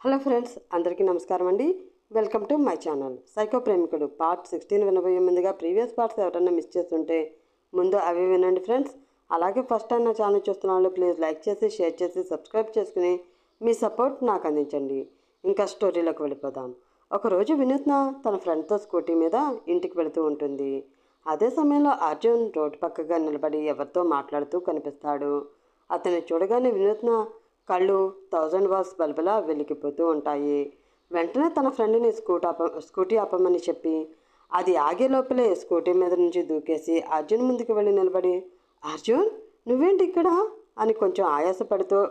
Hello friends అందరికీ నమస్కారం అండి. Welcome to my channel. Psycho Premikudu part sixteen వినబోయే ముందుగా ప్రీవియస్ పార్ట్స్ ఎవరైనా మిస్ చేస్తుంటే ముందు అవి వినండి ఫ్రెండ్స్. అలాగే ఫస్ట్ టైం నా ఛానల్ చూస్తున్న వాళ్ళు ప్లీజ్ లైక్ చేసి షేర్ చేసి సబ్స్క్రైబ్ చేసుకుని మీ సపోర్ట్ నాకు అందించండి. ఇంకా స్టోరీలోకి వెళ్ళిపోదాం. ఒకరోజు వినూత్న తన ఫ్రెండ్తో స్కూటీ మీద ఇంటికి వెళుతూ ఉంటుంది. అదే సమయంలో అర్జున్ రోడ్డు పక్కగా నిలబడి ఎవరితో మాట్లాడుతూ కనిపిస్తాడు. అతన్ని చూడగానే వినూత్న కళ్ళు థౌజండ్ వాల్స్ బల్బలా వెలిగిపోతూ ఉంటాయి. వెంటనే తన ఫ్రెండ్ని స్కూటీ అప స్కూటీ ఆపమని చెప్పి అది ఆగే లోపలే స్కూటీ మీద నుంచి దూకేసి అర్జున్ ముందుకు వెళ్ళి నిలబడి అర్జున్ నువ్వేంటి ఇక్కడ? అని కొంచెం ఆయాసపడుతూ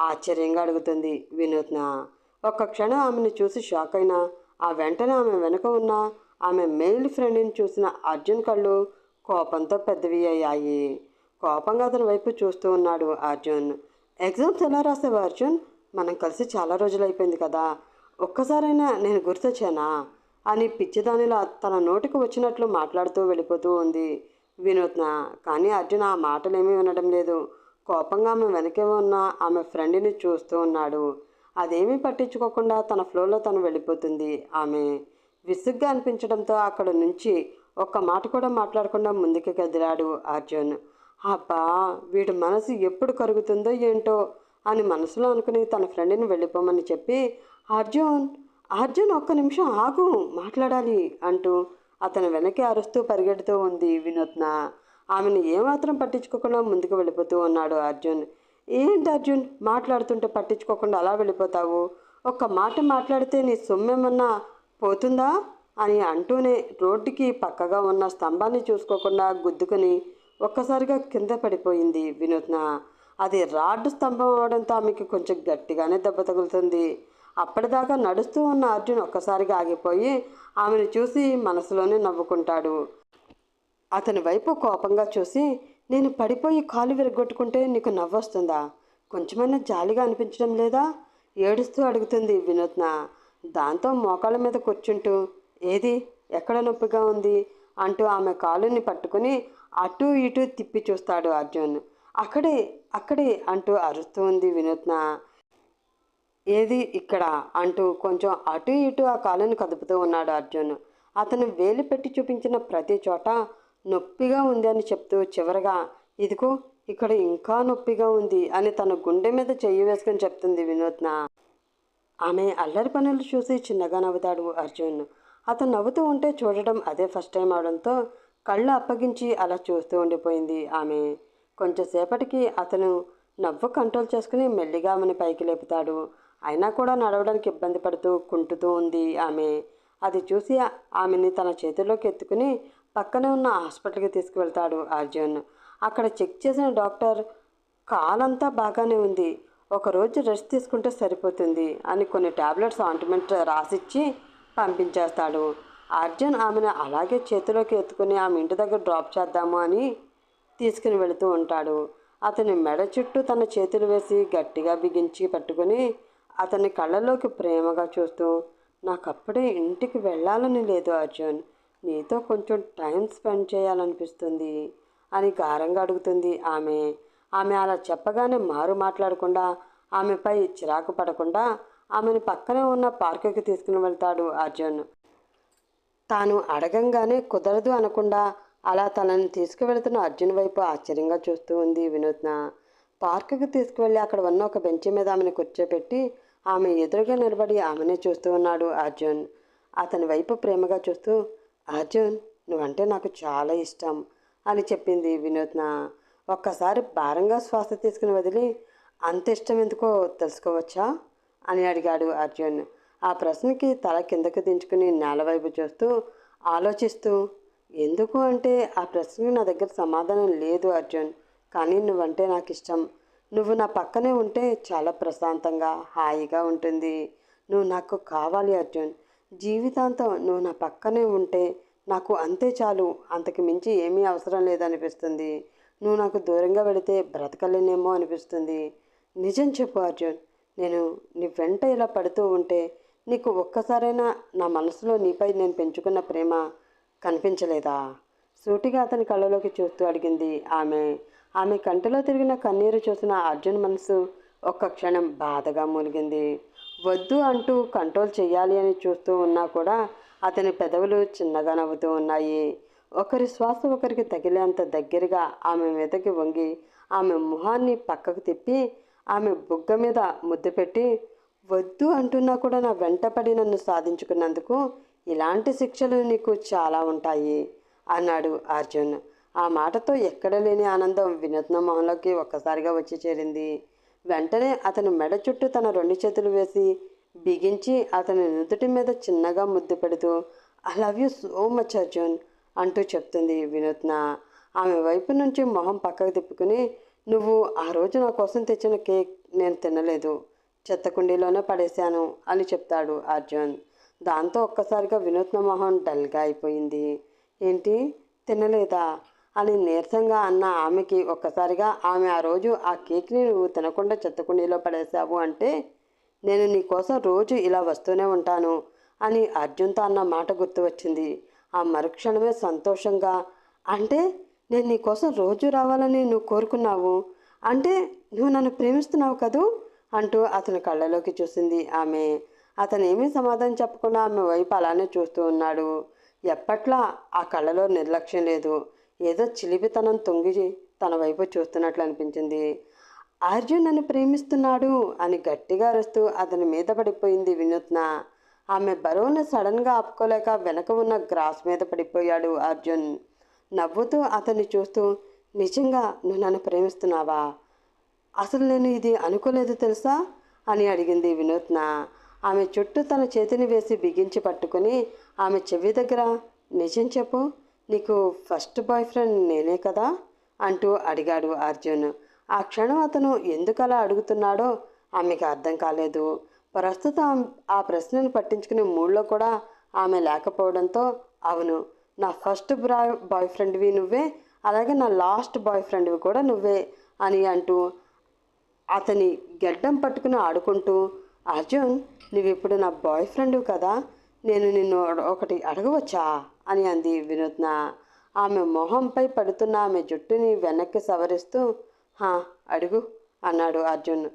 ఆశ్చర్యంగా అడుగుతుంది వినూత్న. ఒక్క క్షణం ఆమెను చూసి షాక్ అయినా ఆ వెంటనే ఆమె వెనుక ఉన్న ఆమె మెయిల్ ఫ్రెండ్ని చూసిన అర్జున్ కళ్ళు కోపంతో పెద్దవి అయ్యాయి. కోపంగా అతని వైపు చూస్తూ ఉన్నాడు అర్జున్. ఎగ్జామ్స్ ఎలా రాసావు అర్జున్? మనం కలిసి చాలా రోజులు అయిపోయింది కదా. ఒక్కసారైనా నేను గుర్తొచ్చానా? అని పిచ్చిదానిలా తన నోటికి వచ్చినట్లు మాట్లాడుతూ వెళ్ళిపోతూ ఉంది వినూత్న. కానీ అర్జున్ ఆ మాటలేమీ వినడం లేదు. కోపంగా ఆమె వెనకే ఉన్న ఆమె ఫ్రెండ్ని చూస్తూ ఉన్నాడు. అదేమీ పట్టించుకోకుండా తన ఫ్లోలో తను వెళ్ళిపోతుంది ఆమె. విసుగ్గా అనిపించడంతో అక్కడ నుంచి ఒక్క మాట కూడా మాట్లాడకుండా ముందుకు కదిలాడు అర్జున్. అబ్బా వీడి మనసు ఎప్పుడు కరుగుతుందో ఏంటో అని మనసులో అనుకుని తన ఫ్రెండ్ని వెళ్ళిపోమని చెప్పి అర్జున్ అర్జున్ ఒక్క నిమిషం ఆగు మాట్లాడాలి అంటూ అతను వెనక్కి అరుస్తూ పరిగెడుతూ ఉంది వినూత్న. ఆమెను ఏమాత్రం పట్టించుకోకుండా ముందుకు వెళ్ళిపోతూ ఉన్నాడు అర్జున్. ఏంటి అర్జున్ మాట్లాడుతుంటే పట్టించుకోకుండా అలా వెళ్ళిపోతావు? ఒక్క మాట మాట్లాడితే నీ సొమ్మేమన్నా పోతుందా? అని అంటూనే రోడ్డుకి పక్కగా ఉన్న స్తంభాన్ని చూసుకోకుండా గుద్దుకొని ఒక్కసారిగా కింద పడిపోయింది వినూత్న. అది రాడ్డు స్తంభం అవడంతో ఆమెకి కొంచెం గట్టిగానే దెబ్బ తగులుతుంది. అప్పటిదాకా నడుస్తూ ఉన్న అర్జున్ ఒక్కసారిగా ఆగిపోయి ఆమెను చూసి మనసులోనే నవ్వుకుంటాడు. అతని వైపు కోపంగా చూసి నేను పడిపోయి కాలు విరగొట్టుకుంటే నీకు నవ్వొస్తుందా? కొంచెమైనా జాలిగా అనిపించడం లేదా? ఏడుస్తూ అడుగుతుంది వినూత్న. దాంతో మోకాళ్ళ మీద కూర్చుంటూ ఏది? ఎక్కడ నొప్పిగా ఉంది? అంటూ ఆమె కాలుని పట్టుకుని అటు ఇటు తిప్పి చూస్తాడు అర్జున్. అక్కడే అక్కడే అంటూ అరుస్తూ ఉంది వినూత్న. ఏది ఇక్కడ? అంటూ కొంచెం అటు ఇటు ఆ కాలును కదుపుతూ ఉన్నాడు అర్జున్. అతను వేలు పెట్టి చూపించిన ప్రతి చోట నొప్పిగా ఉంది అని చెప్తూ చివరగా ఇదిగో ఇక్కడ ఇంకా నొప్పిగా ఉంది అని తన గుండె మీద చెయ్యి వేసుకొని చెప్తుంది వినూత్న. ఆమె అల్లరి పనులు చూసి చిన్నగా నవ్వుతాడు అర్జున్. అతను నవ్వుతూ ఉంటే చూడడం అదే ఫస్ట్ టైం అవడంతో కళ్ళు అప్పగించి అలా చూస్తూ ఉండిపోయింది ఆమె. కొంచెంసేపటికి అతను నవ్వు కంట్రోల్ చేసుకుని మెల్లిగా ఆమెను పైకి లేపుతాడు. అయినా కూడా నడవడానికి ఇబ్బంది పడుతూ కుంటుతూ ఉంది ఆమె. అది చూసి ఆమెని తన చేతిలోకి ఎత్తుకుని పక్కనే ఉన్న హాస్పిటల్కి తీసుకువెళ్తాడు అర్జున్. అక్కడ చెక్ చేసిన డాక్టర్ కాలంతా బాగానే ఉంది. ఒకరోజు రెస్ట్ తీసుకుంటే సరిపోతుంది అని కొన్ని టాబ్లెట్స్ ఆయింట్మెంట్ రాసిచ్చి పంపించేస్తాడు. అర్జున్ ఆమెను అలాగే చేతిలోకి ఎత్తుకుని ఆమె ఇంటి దగ్గర డ్రాప్ చేద్దాము అని తీసుకుని వెళుతూ ఉంటాడు. అతని మెడ చుట్టూ తన చేతులు వేసి గట్టిగా బిగించి పట్టుకుని అతని కళ్ళలోకి ప్రేమగా చూస్తూ నాకు అప్పుడే ఇంటికి వెళ్ళాలని లేదు అర్జున్. నీతో కొంచెం టైం స్పెండ్ చేయాలనిపిస్తుంది అని గారంగా అడుగుతుంది ఆమె. ఆమె అలా చెప్పగానే మారు మాట్లాడకుండా ఆమెపై చిరాకు పడకుండా ఆమెను పక్కనే ఉన్న పార్కుకి తీసుకుని వెళ్తాడు అర్జున్. తాను అడగంగానే కుదరదు అనకుండా అలా తనని తీసుకువెళుతున్న అర్జున్ వైపు ఆశ్చర్యంగా చూస్తూ ఉంది వినూత్న. పార్కుకి తీసుకువెళ్ళి అక్కడ ఉన్న ఒక బెంచ్ మీద ఆమెను కూర్చోపెట్టి ఆమె ఎదురుగా నిలబడి ఆమెనే చూస్తూ ఉన్నాడు అర్జున్. అతని వైపు ప్రేమగా చూస్తూ అర్జున్ నువ్వంటే నాకు చాలా ఇష్టం అని చెప్పింది వినూత్న. ఒక్కసారి భారంగా శ్వాస తీసుకుని వదిలి అంత ఇష్టం ఎందుకో తెలుసుకోవచ్చా? అని అడిగాడు అర్జున్. ఆ ప్రశ్నకి తల కిందకు దించుకుని నేలవైపు చూస్తూ ఆలోచిస్తూ ఎందుకు అంటే ఆ ప్రశ్నకి నా దగ్గర సమాధానం లేదు అర్జున్ కానీ నువ్వంటే నాకు ఇష్టం నువ్వు నా పక్కనే ఉంటే చాలా ప్రశాంతంగా హాయిగా ఉంటుంది. నువ్వు నాకు కావాలి అర్జున్. జీవితాంతం నువ్వు నా పక్కనే ఉంటే నాకు అంతే చాలు. అంతకు మించి ఏమీ అవసరం లేదనిపిస్తుంది. నువ్వు నాకు దూరంగా వెళితే బ్రతకలేనేమో అనిపిస్తుంది. నిజం చెప్పు అర్జున్. నేను నీ వెంట ఇలా పడుతూ ఉంటే నీకు ఒక్కసారైనా నా మనసులో నీపై నేను పెంచుకున్న ప్రేమ కనిపించలేదా? సూటిగా అతని కళ్ళలోకి చూస్తూ అడిగింది ఆమె. ఆమె కంటిలో తిరిగిన కన్నీరు చూసిన అర్జున్ మనసు ఒక్క క్షణం బాధగా మూలిగింది వద్దు అంటూ కంట్రోల్ చేయాలి అని చూస్తూ ఉన్నా కూడా అతని పెదవులు చిన్నగా నవ్వుతూ ఉన్నాయి. ఒకరి శ్వాస ఒకరికి తగిలేంత దగ్గరగా ఆమె మీదకి వంగి ఆమె మొహాన్ని పక్కకు తిప్పి ఆమె బుగ్గ మీద ముద్దు పెట్టి వద్దు అంటున్నా కూడా నా వెంటపడి నన్ను సాధించుకున్నందుకు ఇలాంటి శిక్షలు నీకు చాలా ఉంటాయి అన్నాడు అర్జున్. ఆ మాటతో ఎక్కడ లేని ఆనందం వినూత్న మొహంలోకి ఒక్కసారిగా వచ్చి చేరింది. వెంటనే అతని మెడ చుట్టూ తన రెండు చేతులు వేసి బిగించి అతని నుదుటి మీద చిన్నగా ముద్దు పెడుతూ I love you so much Arjun అంటూ చెప్తుంది వినూత్న. ఆమె వైపు నుంచి మొహం పక్కకు తిప్పుకుని నువ్వు ఆ రోజు నా కోసం తెచ్చిన కేక్ నేను తినలేదు. చెత్త కుండీలోనే పడేశాను అని చెప్తాడు అర్జున్. దాంతో ఒక్కసారిగా వినూత్న మొహం డల్గా అయిపోయింది. ఏంటి? తినలేదా? అని నీరసంగా అన్న ఆమెకి ఒక్కసారిగా ఆమె ఆ రోజు ఆ కేక్ని నువ్వు తినకుండా చెత్త కుండీలో పడేశావు అంటే నేను నీ కోసం రోజు ఇలా వస్తూనే ఉంటాను అని అర్జున్తో అన్న మాట గుర్తు వచ్చింది. ఆ మరుక్షణమే సంతోషంగా అంటే నేను నీ కోసం రోజు రావాలని నువ్వు కోరుకున్నావు? అంటే నువ్వు నన్ను ప్రేమిస్తున్నావు కదూ? అంటూ అతని కళ్ళలోకి చూసింది ఆమె. అతనేమీ సమాధానం చెప్పకుండా ఆమె వైపు అలానే చూస్తూ ఉన్నాడు. ఎప్పట్లా ఆ కళ్ళలో నిర్లక్ష్యం లేదు. ఏదో చిలిపితనం తొంగి తన వైపు చూస్తున్నట్లు అనిపించింది. అర్జున్ నన్ను ప్రేమిస్తున్నాడు అని గట్టిగా అరుస్తూ అతని మీద పడిపోయింది వినూత్న. ఆమె బరువును సడన్గా ఆపుకోలేక వెనక ఉన్న గ్రాస్ మీద పడిపోయాడు అర్జున్. నవ్వుతూ అతన్ని చూస్తూ నిజంగా నువ్వు నన్ను ప్రేమిస్తున్నావా? అసలు నేను ఇది అనుకోలేదు తెలుసా? అని అడిగింది వినూత్న. ఆమె చుట్టూ తన చేతిని వేసి బిగించి పట్టుకుని ఆమె చెవి దగ్గర నిజం చెప్పు నీకు ఫస్ట్ బాయ్ ఫ్రెండ్ నేనే కదా? అంటూ అడిగాడు అర్జున్. ఆ క్షణం అతను ఎందుకు అలా అడుగుతున్నాడో ఆమెకు అర్థం కాలేదు. ప్రస్తుతం ఆ ప్రశ్నను పట్టించుకునే మూడ్లో కూడా ఆమె లేకపోవడంతో అవును నా ఫస్ట్ బాయ్ బాయ్ ఫ్రెండ్వి నువ్వే అలాగే నా లాస్ట్ బాయ్ ఫ్రెండ్వి కూడా నువ్వే అని అంటూ అతని గెడ్డం పట్టుకుని ఆడుకుంటూ అర్జున్ నువ్విప్పుడు నా బాయ్ ఫ్రెండ్ కదా నేను నిన్ను ఒకటి అడగవచ్చా? అని అంది వినూత్న. ఆమె మొహంపై పడుతున్న ఆమె జుట్టుని వెనక్కి సవరిస్తూ హా అడుగు అన్నాడు అర్జున్.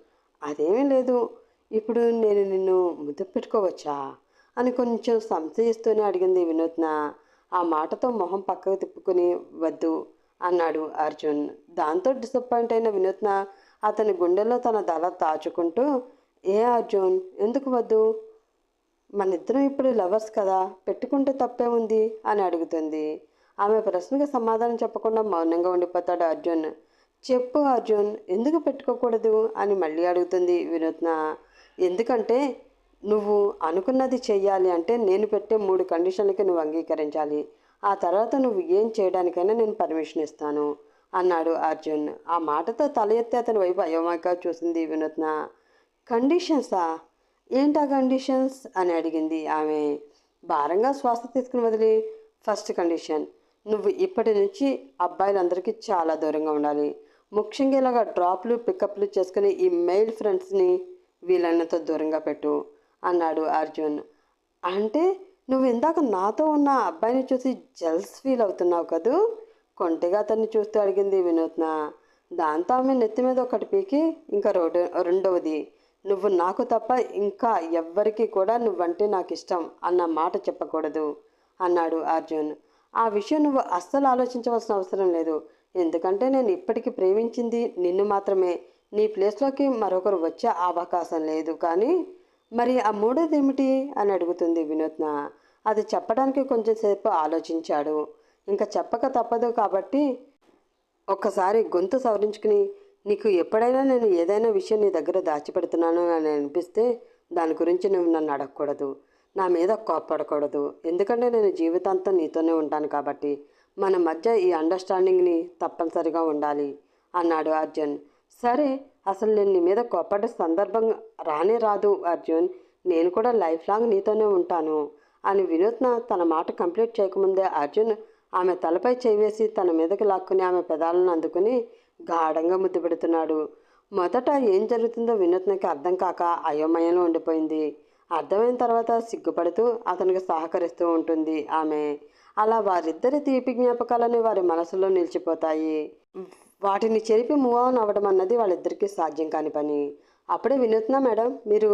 అదేమీ లేదు ఇప్పుడు నేను నిన్ను ముద్దు పెట్టుకోవచ్చా? అని కొంచెం సంశయిస్తూనే అడిగింది వినూత్న. ఆ మాటతో మొహం పక్కకు తిప్పుకుని వద్దు అన్నాడు అర్జున్. దాంతో డిసప్పాయింట్ అయిన వినూత్న అతని గుండెలో తన దళ దాచుకుంటూ ఏ అర్జున్ ఎందుకు వద్దు? మనిద్దరం ఇప్పుడు లవర్స్ కదా పెట్టుకుంటే తప్పే ఉంది అని అడుగుతుంది. ఆమె ప్రశ్నకు సమాధానం చెప్పకుండా మౌనంగా ఉండిపోతాడు అర్జున్. చెప్పు అర్జున్ ఎందుకు పెట్టుకోకూడదు? అని మళ్ళీ అడుగుతుంది వినూత్న. ఎందుకంటే నువ్వు అనుకున్నది చెయ్యాలి అంటే నేను పెట్టే మూడు కండిషన్లకి నువ్వు అంగీకరించాలి. ఆ తర్వాత నువ్వు ఏం చేయడానికైనా నేను పర్మిషన్ ఇస్తాను. అన్నాడు అర్జున్. ఆ మాటతో తల ఎత్తి అతని వైపు అయోమయంగా చూసింది వినూత్న. కండిషన్సా? ఏంటా కండిషన్స్? అని అడిగింది ఆమె. భారంగా శ్వాస తీసుకుని వదిలి. ఫస్ట్ కండిషన్ నువ్వు ఇప్పటి నుంచి అబ్బాయిలందరికీ చాలా దూరంగా ఉండాలి. ముఖ్యంగా ఇలాగా డ్రాప్లు పికప్లు చేసుకుని ఈ మెయిల్ ఫ్రెండ్స్ని వీళ్ళన్నతో దూరంగా పెట్టు అన్నాడు అర్జున్. అంటే నువ్వు ఇందాక నాతో ఉన్న అబ్బాయిని చూసి జెల్స్ ఫీల్ అవుతున్నావు కదూ? కొంటిగా అతన్ని చూస్తూ అడిగింది వినూత్న. దాంతో ఆమె నెత్తి మీద ఒకటి పీకి ఇంకా రోడ్డు రెండవది నువ్వు నాకు తప్ప ఇంకా ఎవ్వరికీ కూడా నువ్వంటే నాకు ఇష్టం అన్న మాట చెప్పకూడదు అన్నాడు అర్జున్. ఆ విషయం నువ్వు అస్సలు ఆలోచించవలసిన అవసరం లేదు. ఎందుకంటే నేను ఇప్పటికీ ప్రేమించింది నిన్ను మాత్రమే. నీ ప్లేస్లోకి మరొకరు వచ్చే అవకాశం లేదు. కానీ మరి ఆ మూడోది ఏమిటి? అని అడుగుతుంది వినూత్న. అది చెప్పడానికి కొంచెంసేపు ఆలోచించాడు. ఇంకా చెప్పక తప్పదు కాబట్టి ఒక్కసారి గొంతు సవరించుకుని నీకు ఎప్పుడైనా నేను ఏదైనా విషయం నీ దగ్గర దాచిపెడుతున్నాను అని అనిపిస్తే దాని గురించి నువ్వు నన్ను అడగకూడదు. నా మీద కోప్పడకూడదు. ఎందుకంటే నేను జీవితాంతం నీతోనే ఉంటాను కాబట్టి మన మధ్య ఈ అండర్స్టాండింగ్ని తప్పనిసరిగా ఉండాలి అన్నాడు అర్జున్. సరే అసలు నేను నీ మీద కోప్పడే సందర్భం రానే రాదు అర్జున్. నేను కూడా లైఫ్ లాంగ్ నీతోనే ఉంటాను అని వినూత్న తన మాట కంప్లీట్ చేయకముందే అర్జున్ ఆమె తలపై చేవేసి తన మీదకి లాక్కుని ఆమె పెదాలను అందుకుని గాఢంగా ముద్దు పెడుతున్నాడు. మొదట ఏం జరుగుతుందో వినూత్నకి అర్థం కాక అయోమయంలో ఉండిపోయింది. అర్థమైన తర్వాత సిగ్గుపడుతూ అతనికి సహకరిస్తూ ఉంటుంది ఆమె. అలా వారిద్దరి తీపి జ్ఞాపకాలని వారి మనసులో నిలిచిపోతాయి. వాటిని చెరిపి మూవ్ ఆన్ అవ్వడం అన్నది వాళ్ళిద్దరికీ సాధ్యం కాని పని. అప్పుడే వినూత్న మేడం మీరు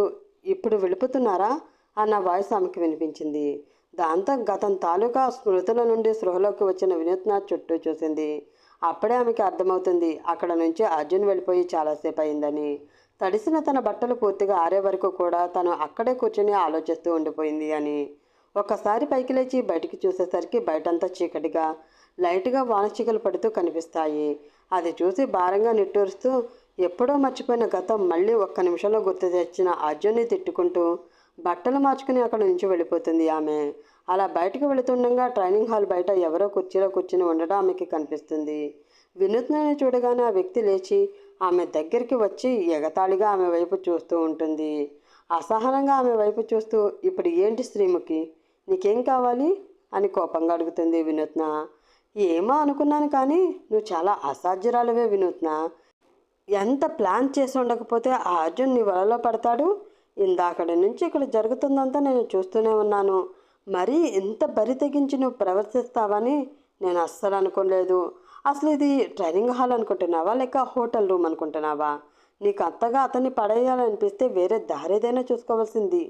ఇప్పుడు వెళ్ళిపోతున్నారా అన్న వాయిస్ ఆమెకు వినిపించింది. దాంతో గతం తాలూకా స్మృతుల నుండి స్పృహలోకి వచ్చిన వినూత్న చుట్టూ చూసింది. అప్పుడే ఆమెకి అర్థమవుతుంది అక్కడ నుంచి అర్జున్ వెళ్ళిపోయి చాలాసేపు అయిందని. తడిసిన తన బట్టలు పూర్తిగా ఆరే వరకు కూడా తను అక్కడే కూర్చొని ఆలోచిస్తూ ఉండిపోయింది అని. ఒక్కసారి పైకి లేచి బయటికి చూసేసరికి బయటంతా చీకటిగా లైట్గా వానచికలు పడుతూ కనిపిస్తాయి. అది చూసి భారంగా నిట్టూరుస్తూ ఎప్పుడో మర్చిపోయిన గతం మళ్ళీ ఒక్క నిమిషంలో గుర్తు తెచ్చిన అర్జున్ని తిట్టుకుంటూ బట్టలు మార్చుకుని అక్కడ నుంచి వెళ్ళిపోతుంది ఆమె. అలా బయటకు వెళుతుండగా ట్రైనింగ్ హాల్ బయట ఎవరో కుర్చీలో కూర్చుని ఉండడం ఆమెకి కనిపిస్తుంది. వినూత్నని చూడగానే ఆ వ్యక్తి లేచి ఆమె దగ్గరికి వచ్చి ఎగతాళిగా ఆమె వైపు చూస్తూ ఉంటుంది. అసహనంగా ఆమె వైపు చూస్తూ ఇప్పుడు ఏంటి శ్రీముఖి? నీకేం కావాలి? అని కోపంగా అడుగుతుంది వినూత్న. ఏమో అనుకున్నాను కానీ నువ్వు చాలా అసాధ్యరాలవే వినూత్న. ఎంత ప్లాన్ చేసి ఉండకపోతే ఆ అర్జున్ నీ వలలో పడతాడు? ఇందాకటి నుంచి ఇక్కడ జరుగుతుందంతా నేను చూస్తూనే ఉన్నాను. మరీ ఇంత బరి తెగించి నువ్వు ప్రవర్తిస్తావని నేను అస్సలు అనుకోలేదు. అసలు ఇది ట్రైనింగ్ హాల్ అనుకుంటున్నావా లేక హోటల్ రూమ్ అనుకుంటున్నావా? నీకు అంతగా అతన్ని పడేయాలనిపిస్తే వేరే దారేదైనా చూసుకోవాల్సింది.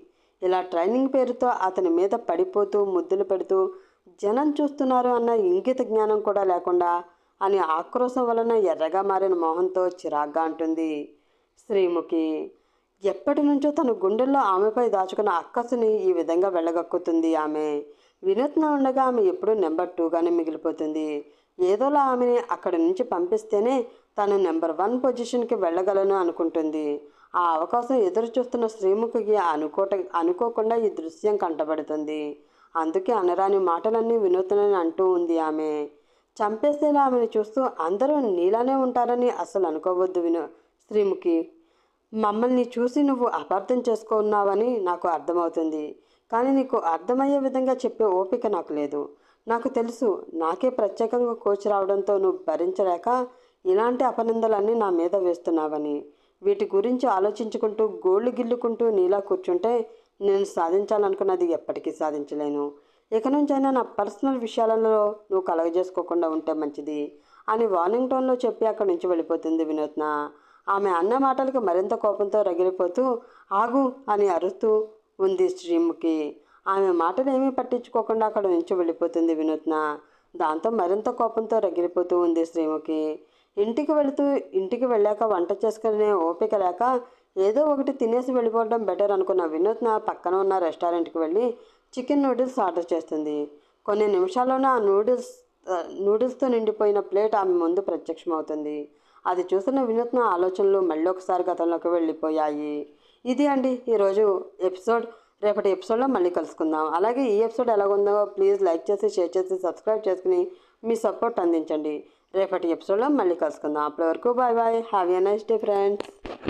ఇలా ట్రైనింగ్ పేరుతో అతని మీద పడిపోతూ ముద్దులు పెడుతూ జనం చూస్తున్నారు అన్న ఇంగిత జ్ఞానం కూడా లేకుండా అని ఆక్రోశం వలన ఎర్రగా మారిన మొహంతో చిరాగ్గా అంటుంది శ్రీముఖి. ఎప్పటి నుంచో తన గుండెల్లో ఆమెపై దాచుకున్న అక్కసుని ఈ విధంగా వెళ్ళగక్కుతుంది ఆమె. వినూత్న ఉండగా ఆమె ఎప్పుడూ నెంబర్ టూగానే మిగిలిపోతుంది. ఏదోలా ఆమెని అక్కడి నుంచి పంపిస్తేనే తను నెంబర్ వన్ పొజిషన్కి వెళ్ళగలను అనుకుంటుంది. ఆ అవకాశం ఎదురు చూస్తున్న శ్రీముఖికి అనుకోట అనుకోకుండా ఈ దృశ్యం కంటబడుతుంది. అందుకే అనరాని మాటలన్నీ వినూత్నని అంటూ ఉంది ఆమె. చంపేసేలా ఆమెను చూస్తూ అందరూ నీలానే ఉంటారని అసలు అనుకోవద్దు విను శ్రీముఖి. మమ్మల్ని చూసి నువ్వు అపార్థం చేసుకున్నావని నాకు అర్థమవుతుంది. కానీ నీకు అర్థమయ్యే విధంగా చెప్పే ఓపిక నాకు లేదు. నాకు తెలుసు నాకే ప్రత్యేకంగా కోచ్ రావడంతో నువ్వు భరించలేక ఇలాంటి అపనిందలన్నీ నా మీద వేస్తున్నావని. వీటి గురించి ఆలోచించుకుంటూ గోళ్ళు గిల్లుకుంటూ నీలా కూర్చుంటే నేను సాధించాలనుకున్నది ఎప్పటికీ సాధించలేను. ఇక నుంచైనా నా పర్సనల్ విషయాలలో నువ్వు కలగజేసుకోకుండా ఉంటే మంచిది అని వార్నింగ్ టోన్లో చెప్పి అక్కడి నుంచి వెళ్ళిపోతుంది వినూత్న ఆమె అన్న మాటలకు మరింత కోపంతో రగిలిపోతూ ఆగు అని అరుస్తూ ఉంది శ్రీముఖి. ఆమె మాటలు ఏమీ పట్టించుకోకుండా అక్కడ నుంచి వెళ్ళిపోతుంది వినూత్న. దాంతో మరింత కోపంతో రగిలిపోతూ ఉంది శ్రీముఖి. ఇంటికి వెళుతూ ఇంటికి వెళ్ళాక వంట చేసుకునే ఓపిక లేక ఏదో ఒకటి తినేసి వెళ్ళిపోవడం బెటర్ అనుకున్న వినూత్న పక్కన ఉన్న రెస్టారెంట్కి వెళ్ళి చికెన్ నూడిల్స్ ఆర్డర్ చేస్తుంది. కొన్ని నిమిషాల్లోనే ఆ నూడిల్స్ నూడిల్స్తో నిండిపోయిన ప్లేట్ ఆమె ముందు ప్రత్యక్షమవుతుంది. అది చూసిన వినూత్న ఆలోచనలు మళ్ళీ ఒకసారి గతంలోకి వెళ్ళిపోయాయి. ఇది అండి. ఈరోజు ఎపిసోడ్ రేపటి ఎపిసోడ్లో మళ్ళీ కలుసుకుందాం. అలాగే ఈ ఎపిసోడ్ ఎలాగుందో ప్లీజ్ లైక్ చేసి షేర్ చేసి సబ్స్క్రైబ్ చేసుకుని మీ సపోర్ట్ అందించండి. రేపటి ఎపిసోడ్లో మళ్ళీ కలుసుకుందాం. అప్పటి వరకు bye bye. Have a nice day friends.